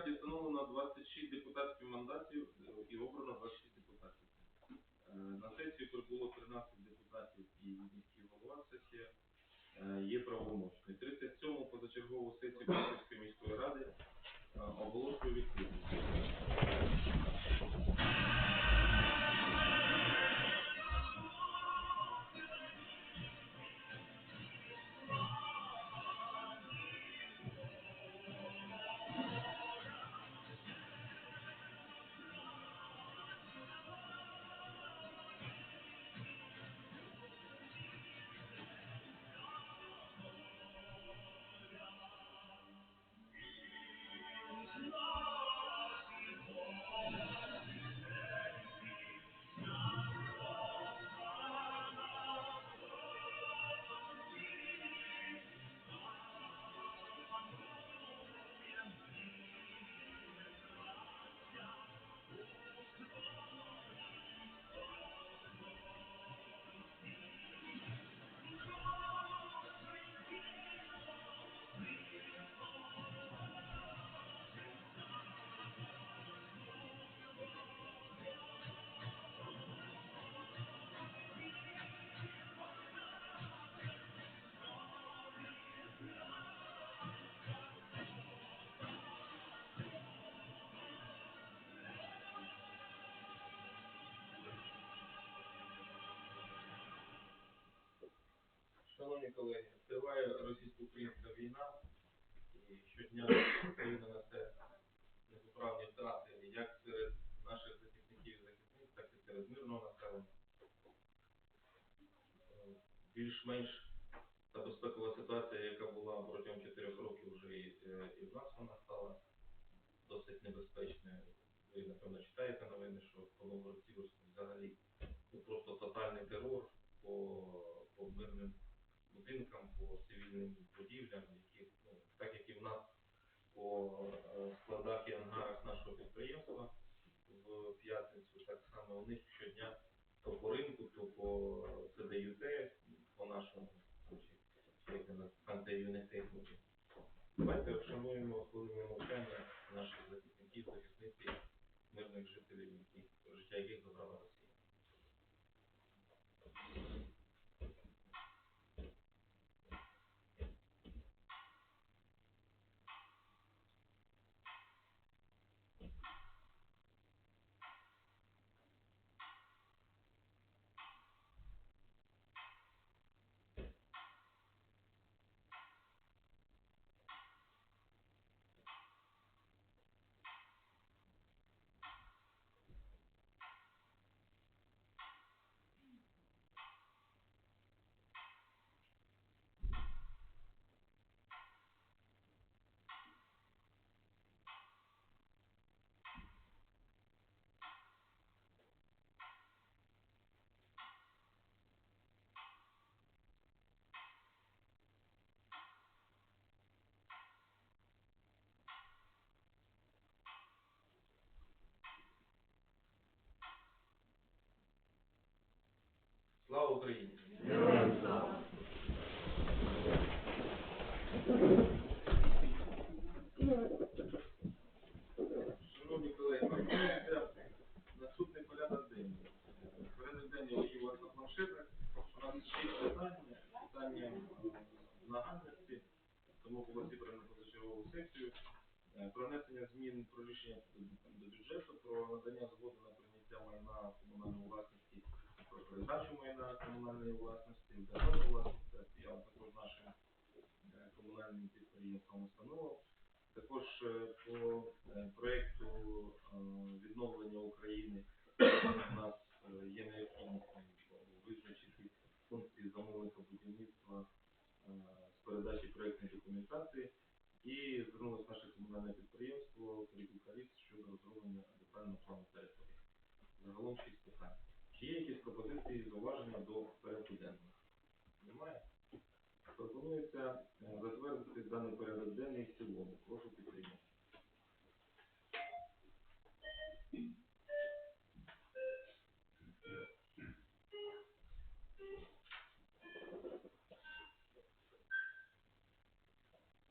раді встановлено 26 депутатських мандатів е, і обрано 26 депутатів. Е, На сесії прибуло 13 депутатів і міський голова сесія е, є правомочний. 37 позачергову сесію Київської міської ради оголошую відкритою. Шановні колеги, триває російсько-українська війна, і щодня Україна несе непоправні втрати як серед наших захисників і захисниць, так і серед мирного населення. Е, Більш-менш та безпекова ситуація, яка була протягом чотирьох років, вже і, е, і в нас вона стала досить небезпечною. Ви, напевно, читаєте новини, що по Новороссійську взагалі ну, просто тотальний терор по, по мирним будинкам, по цивільним будівлям, які, ну, так як і в нас по е, складах і ангарах нашого підприємства в п'ятницю, так само у них щодня то по ринку, то по ЦДЮТ, по нашому юних техніки. Давайте вшануємо хвилиною мовчання наших захисників, захисниці, мирних жителів, які, життя яких забрала Росія. Слава Україні! Шановні колеги, пропонується наступний порядок денний. Порядок денний є у вас на планшетах. У нас шість питань, питання е, нагальності, тому було зібрано позачергову сесію. Е, Про внесення змін про рішення до бюджету, про надання згоди на прийняття майна комунальної власності, про передачу майна комунальної власності, в державну власність, а також нашим е, комунальним підприємствам установам. Також е, по е, проекту е, відновлення України у нас є необхідність визначити функції замовника будівництва з передачі проектної документації і звернулося наше комунальне підприємство Криківка щодо розроблення детального плану території. Загалом шість питань. Чи є якісь пропозиції і зауваження до порядку денного? Немає? Пропонується е, затвердити даний порядок денний в цілому. Прошу підтримати.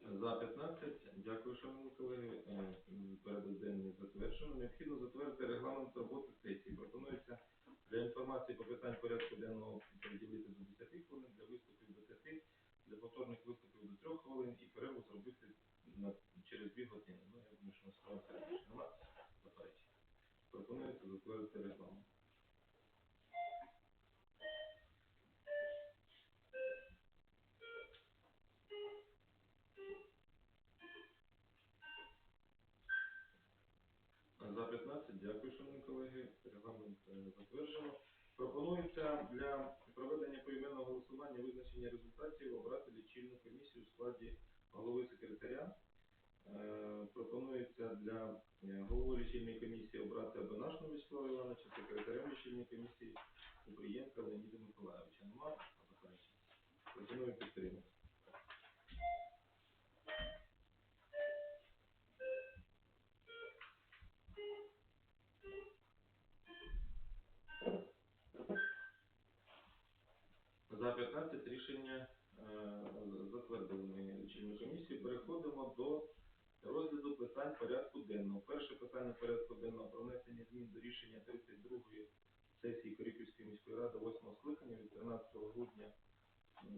За 15. Дякую, шановні колеги. Е, Порядок денний затверджено. Необхідно затвердити регламент роботи сесії. Пропонується для інформації по питань порядку денного приділити до 10 хвилин, для виступів до 5, для повторних виступів до 3 хвилин і перерву зробити на, через 2 години. Ну, я думаю, що раніше. Нема. Пропонується затвердити регламент. За 15. Дякую, шановні колеги. Регламент е, затверджено. Пропонується для проведення поіменного голосування визначення результатів обрати лічильну комісію у складі голови секретаря. Е, Пропонується для е, голови лічильної комісії обрати Абонашного Вячеслава Івановича, секретарем лічильної комісії Купрієнка Леоніда Миколаївича. Нема заперечень? Пропоную підтримати. За 15 рішення е, затвердили ми лічильну комісію. Переходимо до розгляду питань порядку денного. Перше питання порядку денного про внесення змін до рішення 32-ї сесії Корюківської міської ради 8 скликання від 13 грудня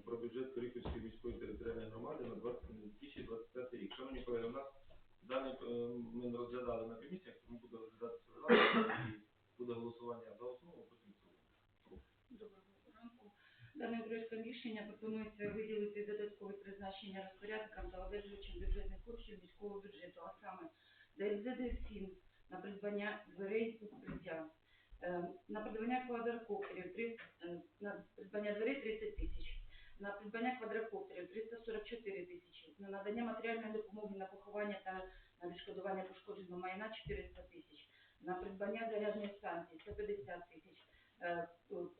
про бюджет Корюківської міської територіальної громади на 20 на 2025 рік. Шановні колеги, у нас даний е, ми не розглядали на комісіях, тому буде розглядатися і буде голосування за основу, потім. Доброго ранку. Даним проектом рішення пропонується виділити додаткові призначення розпорядкам та одержувачам бюджетних коштів міського бюджету, а саме ДЛЗ ФІН на придбання дверей укриття, Е, на придбання квадрокоптерів е, на придбання дверей 30 тисяч, на придбання квадрокоптерів 344 тисячі, на надання матеріальної допомоги на поховання та на відшкодування пошкодженого майна 400 тисяч, на придбання зарядної станції 150 тисяч,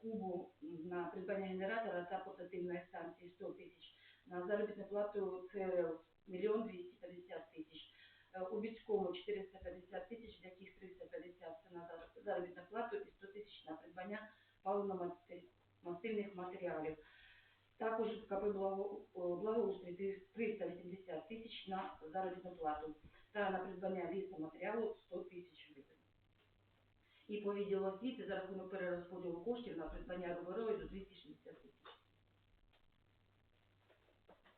кубу на придбання генератора та портативної станції 100 тисяч, на заробітну плату ЦРЛ мільйон 250 тисяч, Е, у військовому 450 тисяч, з яких 350 це на заробітну плату і 100 тисяч на придбання паливно-мастильних матеріалів. Також КП благоустрій 380 тисяч на заробітну плату та на придбання лісоматеріалу 100 тисяч гривень і по відділу освіти за рахунок перерозподілу коштів на придбання рубероїду 260 тисяч.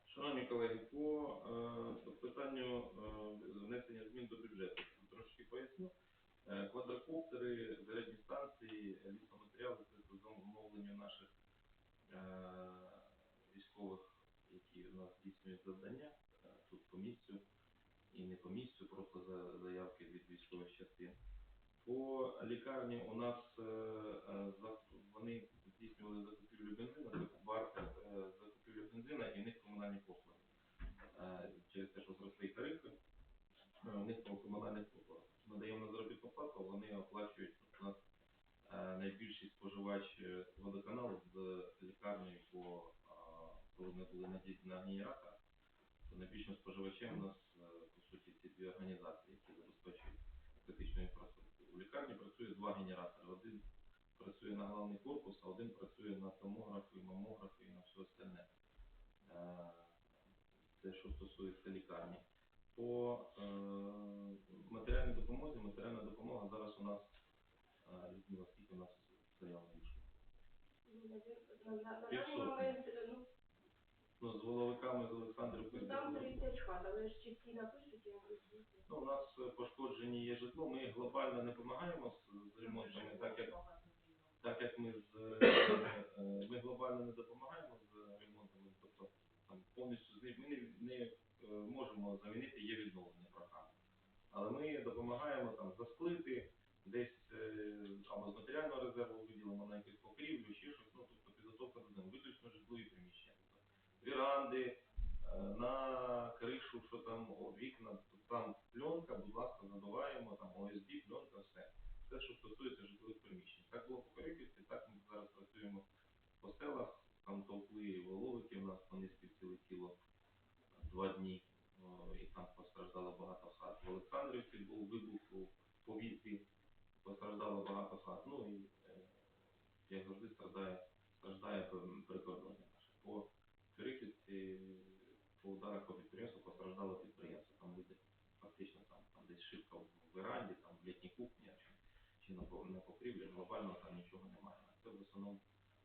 Шановні колеги, по е, питанню е, внесення змін до бюджету трошки поясню. Е, Квадрокоптери, зарядні станції, лісоматеріали це по замовленню наших військових, які у нас здійснюють завдання тут по місцю і не по місцю, просто за заявки від військових частин. По лікарні у нас е, е, вони здійснювали закупівлю бензину, заку- е, закупівлю бензина і в них комунальні послуги. Через те, що зросли тарифи, у них по комунальних послугах. Надаємо на заробітну плату, вони оплачують у нас найбільший споживач водоканалу з лікарнею по коли ми були на, ді- на генераторах, то найбільшим споживачем у нас по суті ці дві організації, які інфраструктуру. У лікарні працює два генератори. Один працює на головний корпус, а один працює на томографі, мамографі і на все остальне. Е, Це що стосується лікарні. По е, матеріальній допомозі, матеріальна допомога зараз у нас, е, скільки у нас заявно вийшло? На, даний момент, ну, Ну, з воловиками, з Олександрівкою. ну, там 30 хат, але ж всі напишуть, я. Ну, у нас е, пошкоджені є житло, ми глобально не допомагаємо з, ремонтами, так як так як ми з е, е, ми глобально не допомагаємо з ремонтами, тобто там повністю з ним ми не, не можемо замінити є відновлення програми. Але ми допомагаємо там засплити, десь е, або з матеріального резерву виділимо на якусь покрівлю, ще щось, ну тобто підготовка до них, виключно житлові приміщення. Віранди, е, на кришу, що там о, вікна, тобто, там пленка, будь ласка, забиваємо, там ОСБ, пленка, все. Все, що стосується житлових приміщень. Так було по Корюківці, так ми зараз працюємо по селах, там товкли воловики у нас по низьки прилетіло два дні, о, і там постраждало багато хат. В Олександрівці був вибух у повітрі, постраждало багато хат. Ну і е, як завжди страждає, страждає пер- прикордоння наше. По Корюківці, по ударах по підприємству постраждало підприємство. Там люди фактично там, там десь шибка в веранді, там в літній кухні чи, чи на, по- на покрівлі, глобально там нічого немає. Це в основному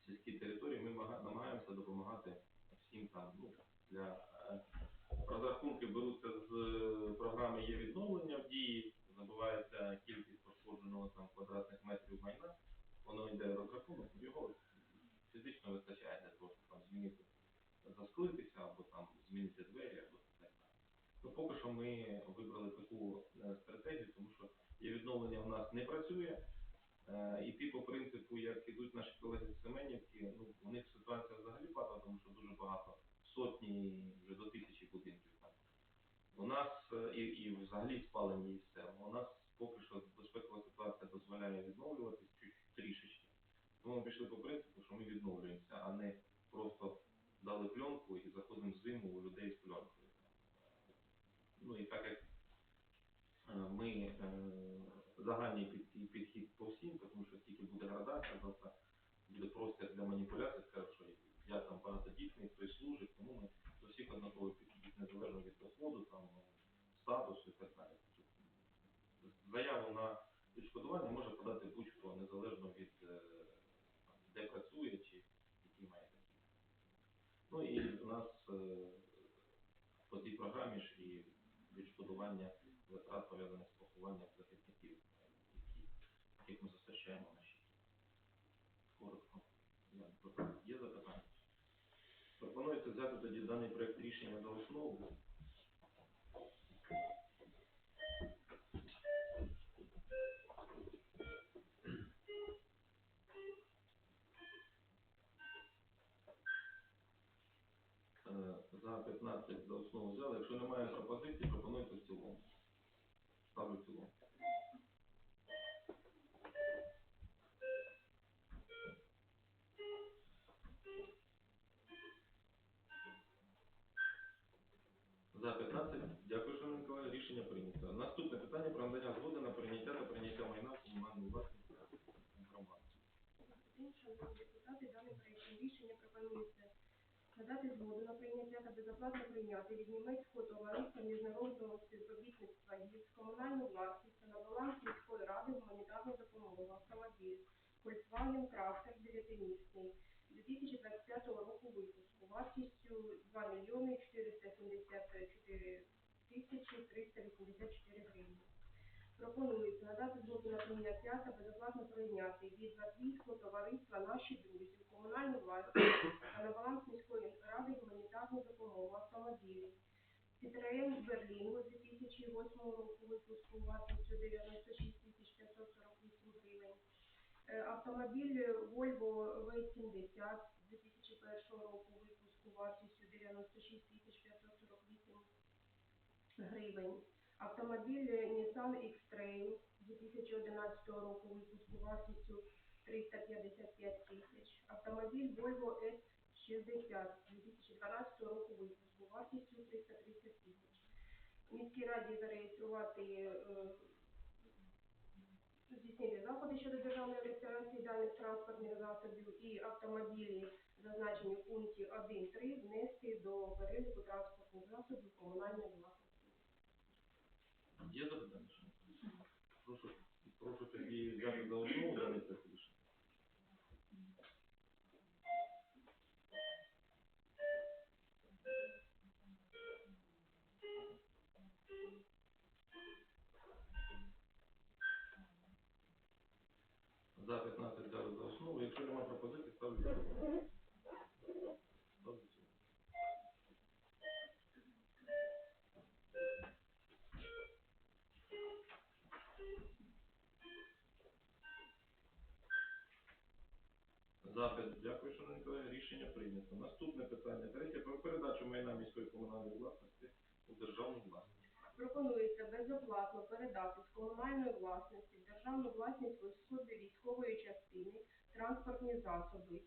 сільські території. Ми мага- намагаємося допомагати всім там, ну, для е, розрахунки беруться з е, програми є відновлення в дії, забувається кількість пошкодженого там квадратних метрів майна, воно йде розрахунок, його фізично вистачає для того, щоб там змінити, засклитися або там змінити двері, або так далі. Ну, поки що ми вибрали таку е, стратегію, тому що є відновлення в нас не працює. Е, Іти по принципу, як ідуть наші колеги з Семенівки, ну, у них ситуація взагалі патова, тому що дуже багато, сотні, вже до тисячі будинків там. У нас е, і, і взагалі спалені і все. У нас поки що безпекова ситуація дозволяє відновлюватись чуть трішечки. Тому ми пішли по принципу, що ми відновлюємося, а не просто дали пленку і заходимо в зиму у людей з пленкою. Ну і так як е, ми е, загальний під- підхід по всім, тому що тільки буде градація, тобто буде простір для маніпуляцій, скажуть, що я там багатодітний, хтось служить, тому ми до всіх однаково підхід незалежно від доходу, там, статусу і так далі. Тобто Заяву на відшкодування може подати будь-хто, незалежно від е, там, де працює чи який має дохід. Ну і у нас е, по цій програмі ж і відшкодування пов'язаних з похованням захисників, яких ми зустрічаємо на щиті. Коротко. Є запитання? Пропонується взяти тоді даний проект рішення за основу. Е, За 15 за основу взяли. Якщо немає пропозицій, пропонуйте в цілому. Ставлю в. За 15. Дякую, шановні колеги. Рішення прийнято. Наступне питання про надання згоди на прийняття та прийняття майна в комунальну власність громади. Шановні депутати, даним проектом рішення пропонується надати згоду на прийняття та безоплатно прийняти від німецького товариства міжнародного співробітництва комунальну власність на баланс міської ради гуманітарну допомогу автомобіль Volkswagen Crafter 9-місний 2025 року випуску вартістю 2 мільйони 474 тисячі 384 гривні. Пропонується надати згоду на прийняття та безоплатно прийняти від латвійського товариства «Наші друзі» в комунальну власність та на баланс міської ради гуманітарну допомогу автомобілі. Citroen Berlingo 2008 року випуску вартістю 96 тисяч 548 гривень. Е, Автомобіль Volvo V70 2001 року випуску вартістю 96 тисяч 548 гривень. Автомобіль Nissan X-Trail 2011 року випуску вартістю 355 тисяч. Автомобіль Volvo S60 2012 року випуску вартістю 330 тисяч. В міській раді зареєструвати е, здійснити заходи щодо державної реєстрації даних транспортних засобів і автомобілі, зазначені в пункті 1.3, внести до переліку транспортних засобів комунальної власності. Є запитання? Прошу, прошу тоді взяти за основу даний За 15 взяли за основу. Якщо немає пропозицій, ставлю. Ставлю. Запит. Дякую, шановні колеги. Рішення прийнято. Наступне питання. Третє. Про передачу майна міської комунальної власності у державну власність. Пропонується безоплатно передати з комунальної власності в державну власність в особі військової частини транспортні засоби.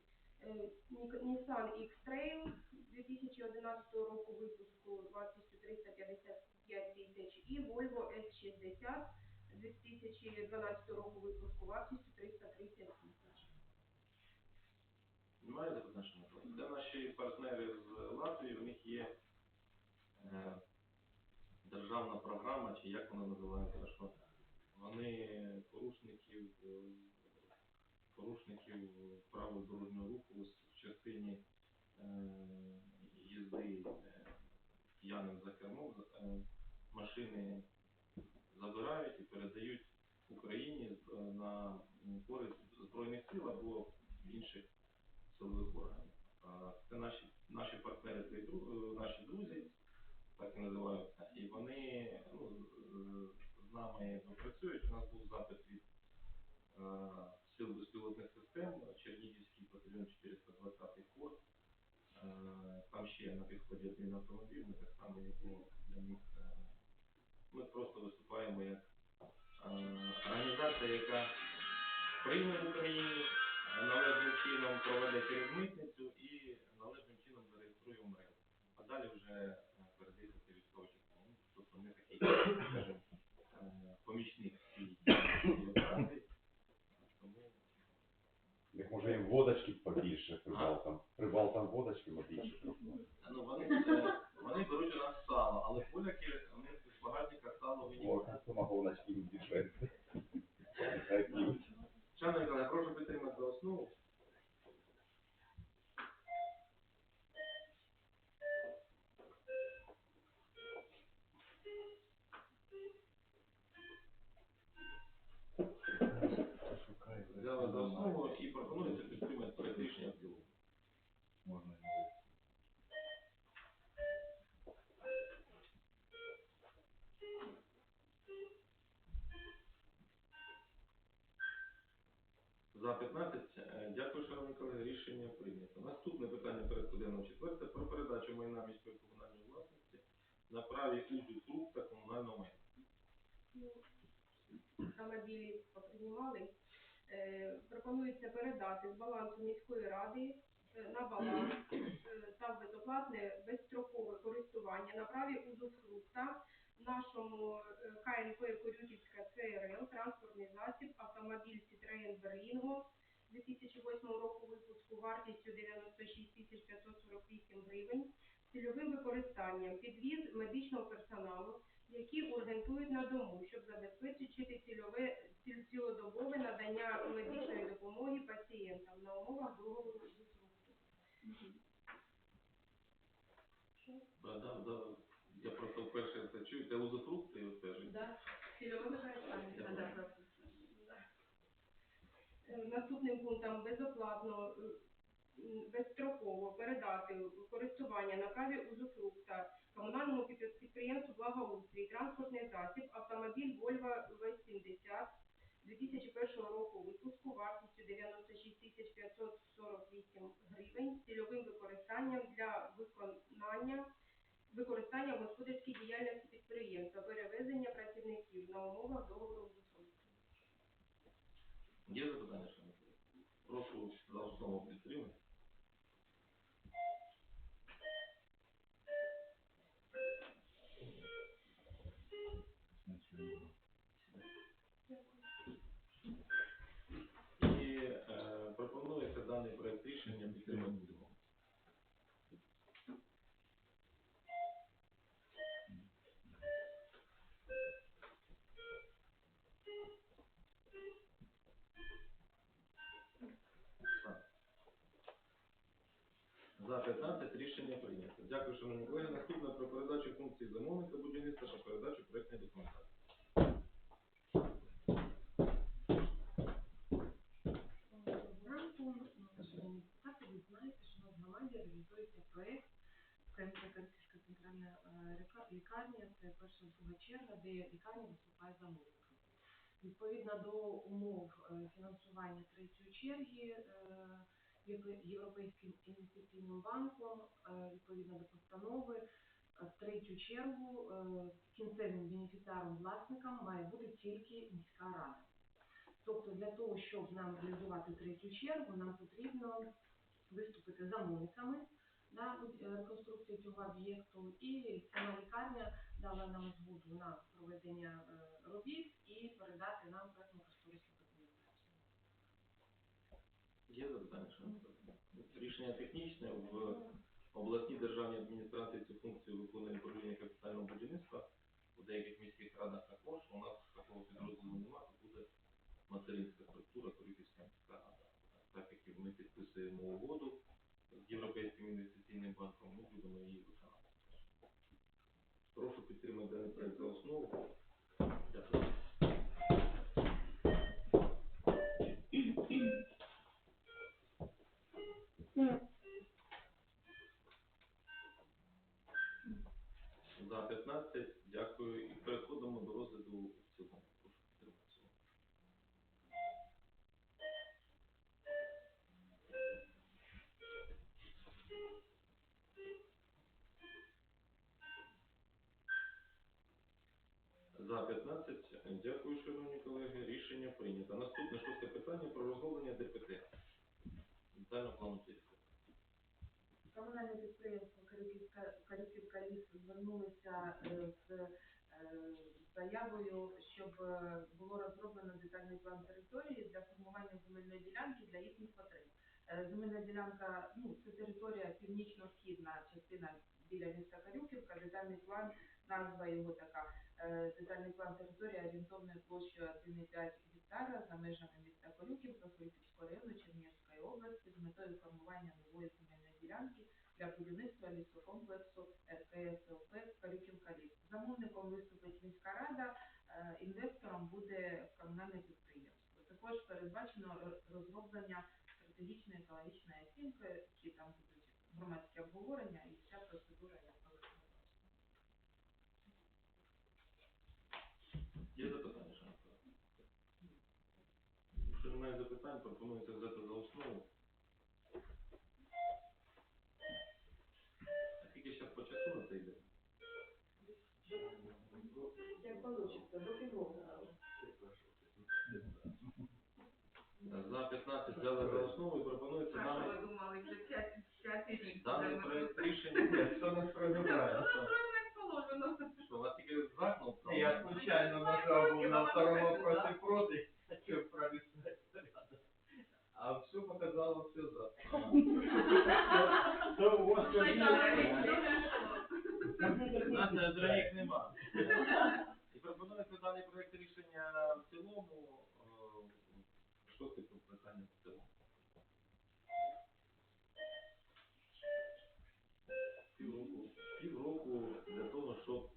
Е, Nissan X-Trail 2011 року випуску вартістю 355 тисяч і Volvo S60 2012 року випуску вартістю 330 тисяч. Немає колеги? Це наші партнери з Латвії, у них є е, державна програма, чи як вона називається, що вони порушників, е, порушників правил дорожнього руху в частині е, їзди е, п'яним за кермом машини забирають і передають Україні на користь Збройних сил або інших силових органів. Це наші, наші партнери, наші друзі, так і називаються, і вони ну, з- нами працюють. У нас був запит від е, сил безпілотних систем, Чернігівський батальйон 420 код. Е, Там ще на підході один автомобіль, ми так само його для них. е, Ми просто виступаємо як організація, яка прийме в Україні, належним чином проведе через митницю і належним чином зареєструє в МРЕО. А далі вже е, передається це військовій частині. Тобто ми такий, скажімо, е, помічник цієї цієї операції. Тому Як може їм водочки побільше прибалтам. Прибалтам водочки побільше. ну, вони, е, вони беруть у нас сало, але поляки вони з багатника сало О, винімають. самогоночки їм дешевше. Хай п'ють. Шановні колеги, прошу підтримати за основу. Взяли за основу і пропонується підтримати проект рішення в цілому. Можна За 15. Е, Дякую, шановні колеги. Рішення прийнято. Наступне питання порядку денного четверте про передачу майна міської комунальної власності на праві УЗУ та комунального майна. автомобілі поприймали. Е, Пропонується передати з балансу міської ради е, на баланс е, та безоплатне безстрокове користування на праві узуфрукта нашому КНП Корютівська ЦРЛ транспортний засіб автомобіль Citroen Berlingo 2008 року випуску вартістю 96 тисяч 548 гривень цільовим використанням підвіз медичного персоналу які орієнтують на дому, щоб забезпечити цільове цілодобове надання медичної допомоги пацієнтам на умовах з Да, да, да. Я просто вперше це чую. Це узуфрукти теж. Да, цільове використання. Да, понял. да. Е, Наступним пунктом безоплатно е, безстроково передати в користування на праві узуфрукта комунальному підприємству благоустрій транспортний засіб автомобіль Volvo V70 2001 року випуску вартістю 96 тисяч 548 гривень з цільовим використанням для виконання використання господарській діяльності підприємства, перевезення працівників на умовах договору. Є запитання, шановні? Прошу за основу За-15 Рішення прийнято. Дякую, шановні колеги. Наступне про передачу функції замовника будівництва та передачу проєктної документації. Ви знаєте, що в громаді реалізується проєкт Українська центральна е, лікарня, це перша друга черга, де лікарня виступає замовником. Відповідно до умов е, фінансування третьої черги, е, Європейським інвестиційним банком, е, відповідно до постанови, е, в третю чергу е, кінцевим бенефіціаром власником має бути тільки міська рада. Тобто для того, щоб нам реалізувати третю чергу, нам потрібно виступити замовниками на реконструкцію цього об'єкту, і сама лікарня дала нам згоду на проведення робіт і передати нам проектно-кошторисну Запитання, шановні? Рішення технічне в обласній державній адміністрації цю функцію виконує управління капітального будівництва. У деяких міських радах також. У нас такого За-15 Дякую, шановні колеги. Рішення прийнято. Наступне шосте питання про розроблення ДПТ. Детального плану дійсно. Комунальне підприємство Карюківка ліс звернулося е, з е, заявою, щоб е, було розроблено детальний план території для формування земельної ділянки для їхніх потреб. Земельна ділянка, ну це територія північно-східна частина біля міста Карюківка, детальний план назва його така. Детальний план території орієнтовною площею 1,5 гектара за межами міста Корюківка, Корюківського району Чернігівської області з метою формування нової земельної ділянки для будівництва лісокомплексу РКСЛП Карюківка ліс. Замовником виступить міська рада, е, інвестором буде комунальне підприємство. Також передбачено розроблення стратегічної екологічної оцінки, які там будуть громадські обговорення і вся процедура як по законодавству. Є запитання, шановні колеги? Якщо немає запитань, пропонується взяти за основу. А скільки зараз по часу на це йде? Як получиться, до півроку. За 15 взяли за основу і пропонується що даний, ви думали, п'ять- п'ятий рік? даний тут? рішення. Хто нас прогибає? Положено. Що, у вас тільки за кнопка? Я случайно нажал был на втором вопросе против, хочу пролистать рядом. А все показало все за. То у вас Нас дорогих нема. І пропонується даний проект рішення в цілому. е, Шосте питання в цілому. Півроку. Півроку для того, щоб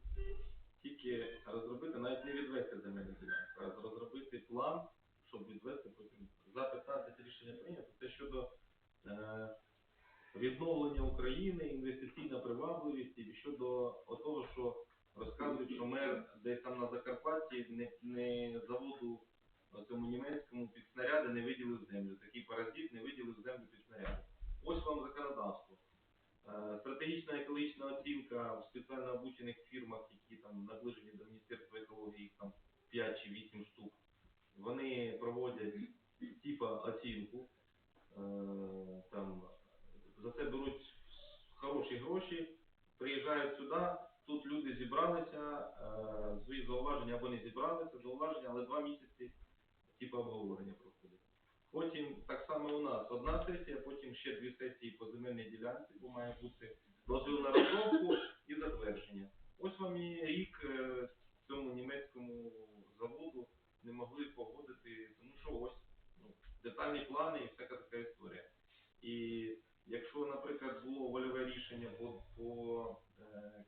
тільки розробити, навіть не відвести земельну ділянку, а розробити план, щоб відвести потім. За 15 рішення прийнято. Це щодо е, відновлення України, інвестиційна привабливість і щодо того, що розказують, що мер десь там на Закарпатті не, не заводу цьому німецькому під снаряди не виділив землю. Такий паразит не виділив землю під снаряди. Ось вам законодавство. Е, Стратегічна екологічна оцінка в спеціально обучених фірмах, які там наближені до Міністерства екології, їх там 5 чи 8 штук. Вони проводять типа оцінку, е, там за це беруть хороші гроші, приїжджають сюди, тут люди зібралися, е, свої зауваження або не зібралися, зауваження, але два місяці типу обговорення проходить. Потім так само у нас одна сесія, потім ще дві сесії по земельній ділянці, бо має бути дозвіл на розробку і затвердження. Ось вам і рік е, цьому німецькому заводу не могли погодити, тому що ось детальні плани і всяка така історія. І якщо, наприклад, було вольове рішення по, по е,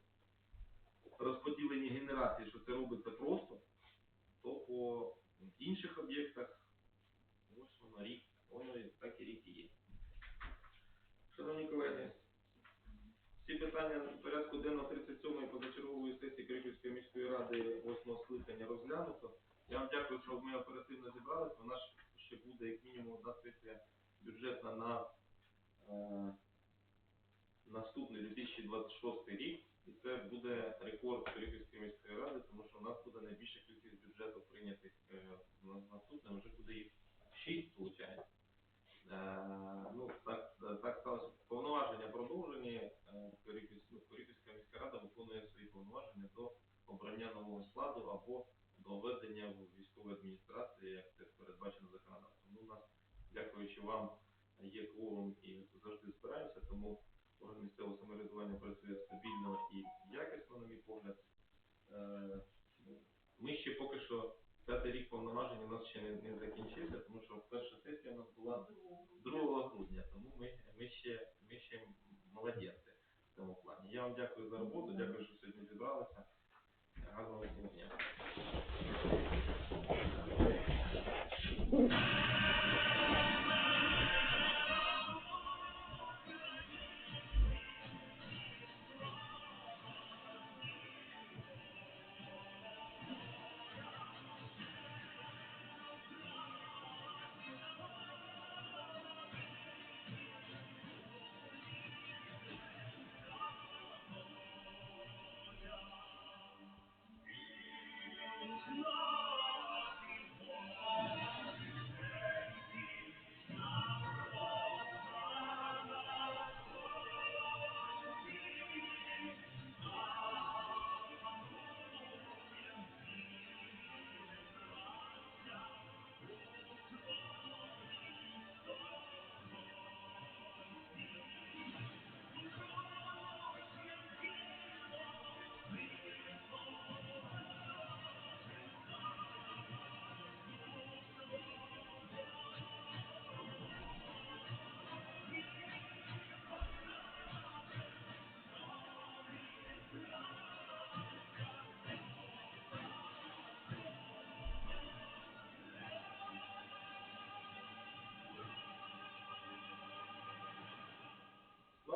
розподіленні генерації, що це робиться просто, то по інших об'єктах ось воно рік, воно так і рік і є. Шановні колеги, всі питання порядку денного 37-ї позачергової сесії Криківської міської ради 8 скликання розглянуто. Я вам дякую, що ми оперативно зібралися. Ще буде як мінімум одна сесія бюджетна на е, наступний 2026 рік. І це буде рекорд Криківської міської ради, тому що у нас буде найбільша кількість бюджетів прийнятих е, на вже буде їх 6, виходить. Е, ну, так, так сталося. Повноваження продовжені. Корюківсь- ну, міська рада виконує свої повноваження до обрання нового складу або до введення в військову адміністрацію, як це передбачено законодавством. Ну, у нас, дякуючи вам, є кворум і завжди збираємося, тому орган місцевого самоврядування працює стабільно і якісно, на мій погляд. Е, Ми ще поки що п'ятий рік повноважень у нас ще не, не закінчився, тому що перша сесія у нас була 2 грудня, тому ми, ми ще ми ще молодець в цьому плані. Я вам дякую за роботу, дякую, що сьогодні зібралися. Гарного дня.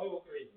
Glory.